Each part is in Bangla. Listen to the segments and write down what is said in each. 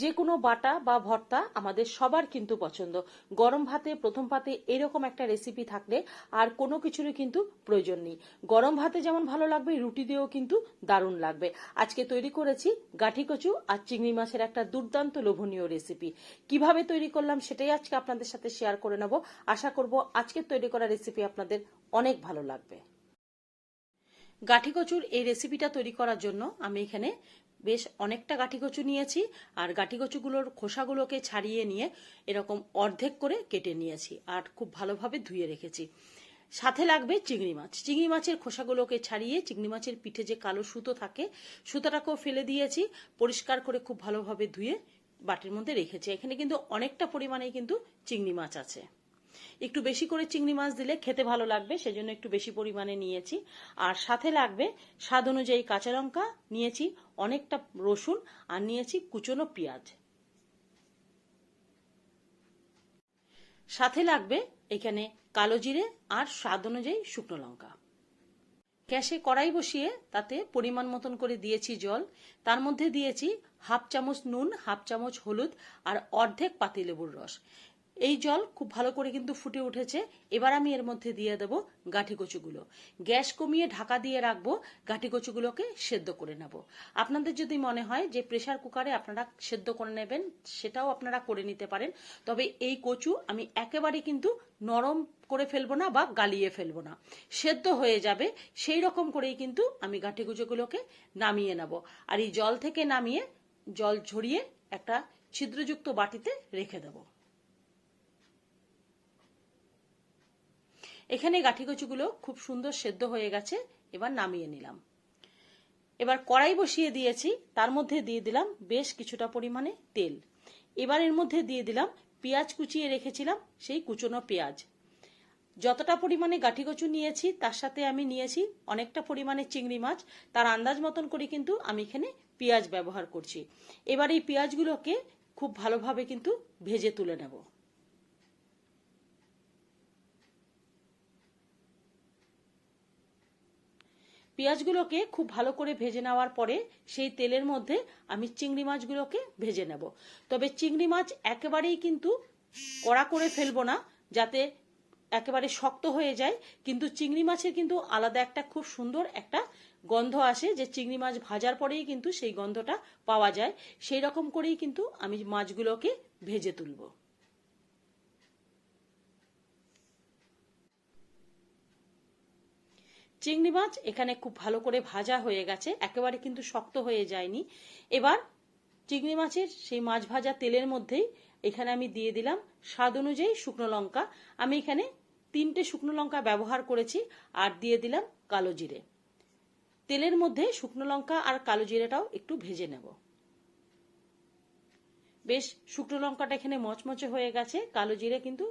যে কোনো বাটা বা ভর্তা আমাদের সবার কিন্তু পছন্দ। গরম ভাতে, প্রথম ভাতে এরকম একটা রেসিপি থাকলে আর কোনো কিছুরই কিন্তু প্রয়োজন নেই। গরম ভাতে যেমন ভালো লাগবে, রুটি দিয়েও কিন্তু দারুণ লাগবে। আজকে তৈরি করেছি গাঠি কচু আর চিংড়ি মাছের একটা দুর্দান্ত লোভনীয় রেসিপি কীভাবে তৈরি করলাম সেটাই আজকে আপনাদের সাথে শেয়ার করে নেব। আশা করব আজকে তৈরি করা রেসিপি আপনাদের অনেক ভালো লাগবে। গাঠি কচুর এই রেসিপিটা তৈরি করার জন্য আমি এখানে বেশ অনেকটা গাঠি কচু নিয়েছি আর গাঠি কচুগুলোর খোসাগুলোকে ছাড়িয়ে নিয়ে এরকম অর্ধেক করে কেটে নিয়েছি আর খুব ভালোভাবে ধুয়ে রেখেছি। সাথে লাগবে চিংড়ি মাছ। চিংড়ি মাছের খোসাগুলোকে ছাড়িয়ে চিংড়ি মাছের পিঠে যে কালো সুতো থাকে, সুতোটাকেও ফেলে দিয়েছি, পরিষ্কার করে খুব ভালোভাবে ধুয়ে বাটির মধ্যে রেখেছি। এখানে কিন্তু অনেকটা পরিমাণে কিন্তু চিংড়ি মাছ আছে। একটু বেশি করে চিংড়ি মাছ দিলে খেতে ভালো লাগবে, সেজন্য একটু বেশি পরিমাণে নিয়েছি। আর সাথে লাগবে স্বাদ অনুযায়ী কাঁচা লঙ্কা, নিয়েছি অনেকটা রসুন, আর নিয়েছি কুচনো পেঁয়াজ। সাথে লাগবে এখানে কালো জিরে আর স্বাদ অনুযায়ী শুকনো লঙ্কা। গ্যাসে কড়াই বসিয়ে তাতে পরিমাণ মতন করে দিয়েছি জল। তার মধ্যে দিয়েছি হাফ চামচ নুন, হাফ চামচ হলুদ আর অর্ধেক পাতিলেবুর রস। এই জল খুব ভালো করে কিন্তু ফুটে উঠেছে। এবার আমি এর মধ্যে দিয়ে দেব গাঠি কচুগুলো। গ্যাস কমিয়ে ঢাকা দিয়ে রাখব, গাঠি কচুগুলোকে সেদ্ধ করে নেব। আপনাদের যদি মনে হয় যে প্রেশার কুকারে আপনারা সেদ্ধ করে নেবেন, সেটাও আপনারা করে নিতে পারেন। তবে এই কচু আমি একেবারে কিন্তু নরম করে ফেলব না বা গালিয়ে ফেলব না। সেদ্ধ হয়ে যাবে, সেই রকম করেই কিন্তু আমি গাঠি কচুগুলোকে নামিয়ে নেব। আর এই জল থেকে নামিয়ে জল ঝরিয়ে একটা ছিদ্রযুক্ত বাটিতে রেখে দেবো। এখানে গাঠি কচুগুলো খুব সুন্দর সেদ্ধ হয়ে গেছে, এবার নামিয়ে নিলাম। এবার কড়াই বসিয়ে দিয়েছি, তার মধ্যে দিয়ে দিলাম বেশ কিছুটা পরিমাণে তেল। এবার এর মধ্যে দিয়ে দিলাম পেঁয়াজ কুচিয়ে রেখেছিলাম, সেই কুচনো পেঁয়াজ। যতটা পরিমাণে গাঠি কচু নিয়েছি, তার সাথে আমি নিয়েছি অনেকটা পরিমাণে চিংড়ি মাছ। তার আন্দাজ মতন করে কিন্তু আমি এখানে পেঁয়াজ ব্যবহার করছি। এবার এই পেঁয়াজগুলোকে খুব ভালোভাবে কিন্তু ভেজে তুলে নেব। পেঁয়াজগুলোকে খুব ভালো করে ভেজে নেওয়ার পরে সেই তেলের মধ্যে আমি চিংড়ি মাছগুলোকে ভেজে নেব। তবে চিংড়ি মাছ একেবারেই কিন্তু কড়া করে ফেলব না, যাতে একেবারে শক্ত হয়ে যায়। কিন্তু চিংড়ি মাছের কিন্তু আলাদা একটা খুব সুন্দর একটা গন্ধ আসে যে চিংড়ি মাছ ভাজার পরেই কিন্তু সেই গন্ধটা পাওয়া যায়। সেই রকম করেই কিন্তু আমি মাছগুলোকে ভেজে তুলবো। চিংড়ি মাছ এখানে খুব ভালো করে ভাজা হয়ে গেছে, একেবারে কিন্তু শক্ত হয়ে যায়নি। এবার চিংড়ি মাছের সেই মাছ ভাজা তেলের মধ্যেই এখানে আমি দিয়ে দিলাম স্বাদ অনুযায়ী শুকনো লঙ্কা। আমি এখানে তিনটে শুকনো লঙ্কা ব্যবহার করেছি আর দিয়ে দিলাম কালো জিরে। তেলের মধ্যে শুকনো লঙ্কা আর কালো জিরেটাও একটু ভেজে নেব। বেশ শুকনো লঙ্কাটা এখানে মচমচে হয়ে গেছে, কালো জিরে কিন্তু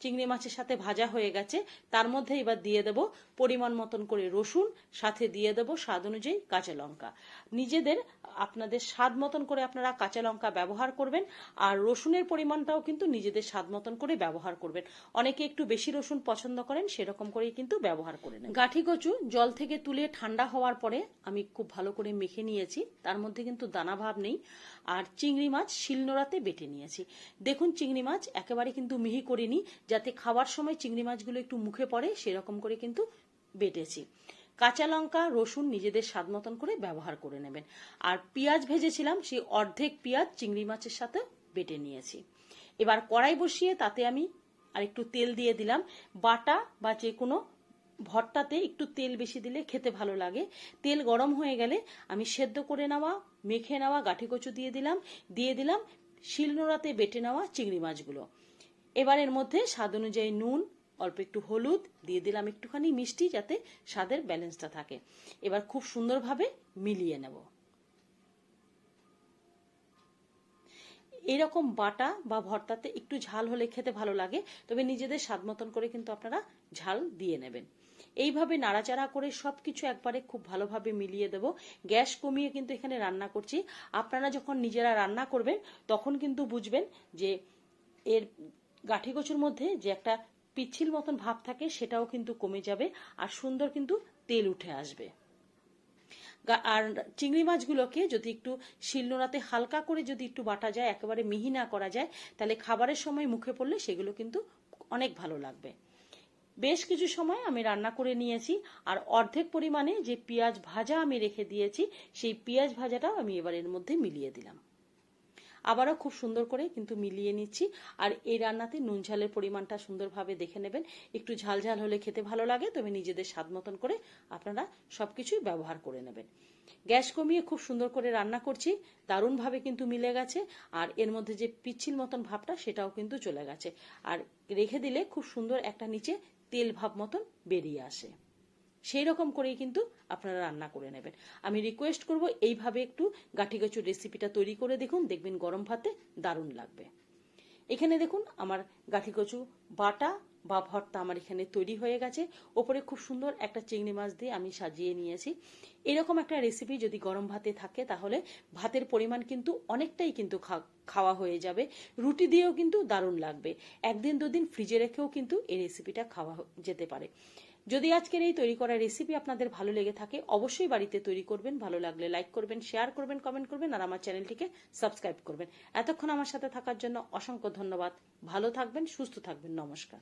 চিংড়ি মাছের সাথে ভাজা হয়ে গেছে, তার মধ্যে এবার দিয়ে দেব পরিমাণ মতন করে রসুন, সাথে দিয়ে দেব স্বাদ অনুযায়ী কাঁচা লঙ্কা। নিজেদের, আপনাদের স্বাদ মতন করে আপনারা কাঁচা লঙ্কা ব্যবহার করবেন, আর রসুনের পরিমাণটাও কিন্তু নিজেদের স্বাদ মতন করে ব্যবহার করবেন। অনেকে একটু বেশি রসুন পছন্দ করেন, সেরকম করেই কিন্তু ব্যবহার করে নেন। গাঠি কচু জল থেকে তুলে ঠান্ডা হওয়ার পরে আমি খুব ভালো করে মেখে নিয়েছি, তার মধ্যে কিন্তু দানা ভাব নেই, আর চিংড়ি মাছ শিলনোড়াতে বেটে নিয়েছি। দেখুন, চিংড়ি মাছ একেবারে কিন্তু মিহি করিনি যাতে খাওয়ার সময় চিংড়ি মাছগুলো একটু মুখে পড়ে, সেরকম করে কিন্তু বেটেছি। কাঁচা লঙ্কা, রসুন নিজেদের স্বাদ মতন করে ব্যবহার করে নেবেন। আর পেঁয়াজ ভেজেছিলাম সেই অর্ধেক পেঁয়াজ চিংড়ি মাছের সাথে বেটে নিয়েছি। এবার কড়াই বসিয়ে তাতে আমি আর একটু তেল দিয়ে দিলাম। বাটা বা যে কোনো ভর্তাতে একটু তেল বেশি দিলে খেতে ভালো লাগে। তেল গরম হয়ে গেলে আমি সেদ্ধ করে নেওয়া, মেখে নেওয়া গাঠি কচু দিয়ে দিলাম। দিয়ে দিলাম শিলনোড়াতে বেটে নেওয়া চিংড়ি মাছগুলো। এবার এর মধ্যে স্বাদ অনুযায়ী নুন, অল্প একটু হলুদ, দিয়ে দিলাম একটুখানি মিষ্টি যাতে স্বাদের ব্যালেন্সটা থাকে। এবার খুব সুন্দরভাবে মিলিয়ে নেব। এরকম বাটা বা ভর্তাতে একটু ঝাল হলে খেতে ভালো লাগে, তবে নিজেদের স্বাদ মতন করে কিন্তু আপনারা ঝাল দিয়ে নেবেন। এইভাবে নাড়াচাড়া করে সবকিছু একবারে খুব ভালোভাবে মিলিয়ে দেব। গ্যাস কমিয়ে কিন্তু এখানে রান্না করছি। আপনারা যখন নিজেরা রান্না করবেন, তখন কিন্তু বুঝবেন যে এর গাঠি কচুর মধ্যে যে একটা পিচ্ছিল মতন ভাব থাকে, সেটাও কিন্তু কমে যাবে আর সুন্দর কিন্তু তেল উঠে আসবে। আর চিংড়ি মাছগুলোকে যদি একটু শিলনোড়াতে হালকা করে যদি একটু বাটা যায়, একেবারে মিহি না করা যায়, তাহলে খাবারের সময় মুখে পড়লে সেগুলো কিন্তু অনেক ভালো লাগবে। বেশ কিছু সময় আমি রান্না করে নিয়েছি, আর অর্ধেক পরিমাণে যে পেঁয়াজ ভাজা আমি রেখে দিয়েছি, সেই পেঁয়াজ ভাজাটাও আমি এবার এর মধ্যে মিলিয়ে দিলাম। আবারও খুব সুন্দর করে কিন্তু মিলিয়ে নিচ্ছি। আর এই রান্নাতে নুন ঝালের পরিমাণটা সুন্দরভাবে দেখে নেবেন। একটু ঝাল ঝাল হলে খেতে ভালো লাগে, তবে নিজেদের স্বাদ মতন করে আপনারা সব কিছুই ব্যবহার করে নেবেন। গ্যাস কমিয়ে খুব সুন্দর করে রান্না করছি। দারুণভাবে কিন্তু মিলে গেছে। আর এর মধ্যে যে পিচ্ছিল মতন ভাবটা, সেটাও কিন্তু চলে গেছে। আর রেখে দিলে খুব সুন্দর একটা নিচে তেল ভাব মতন বেরিয়ে আসে। সেই রকম করেই কিন্তু আপনারা রান্না করে নেবেন। আমি রিকোয়েস্ট করব এইভাবে একটু গাঠি রেসিপিটা তৈরি করে দেখুন, দেখবেন গরম ভাতে দারুণ লাগবে। এখানে দেখুন, আমার গাঠি কচু বাটা বা ভর্তা আমার এখানে তৈরি হয়ে গেছে। ওপরে খুব সুন্দর একটা চিংড়ি মাছ দিয়ে আমি সাজিয়ে নিয়েছি। এরকম একটা রেসিপি যদি গরম ভাতে থাকে, তাহলে ভাতের পরিমাণ কিন্তু অনেকটাই কিন্তু খাওয়া হয়ে যাবে। রুটি দিয়েও কিন্তু দারুণ লাগবে। একদিন দুদিন ফ্রিজে রেখেও কিন্তু এই রেসিপিটা খাওয়া যেতে পারে। যদি আজকের এই তৈরি করা রেসিপি আপনাদের ভালো লেগে থাকে, অবশ্যই বাড়িতে তৈরি করবেন, ভালো লাগলে লাইক করবেন শেয়ার করবেন কমেন্ট করবেন, আর আমার চ্যানেলটিকে সাবস্ক্রাইব করবেন। এতক্ষণ আমার সাথে থাকার জন্য অসংখ্য ধন্যবাদ। ভালো থাকবেন, সুস্থ থাকবেন, নমস্কার।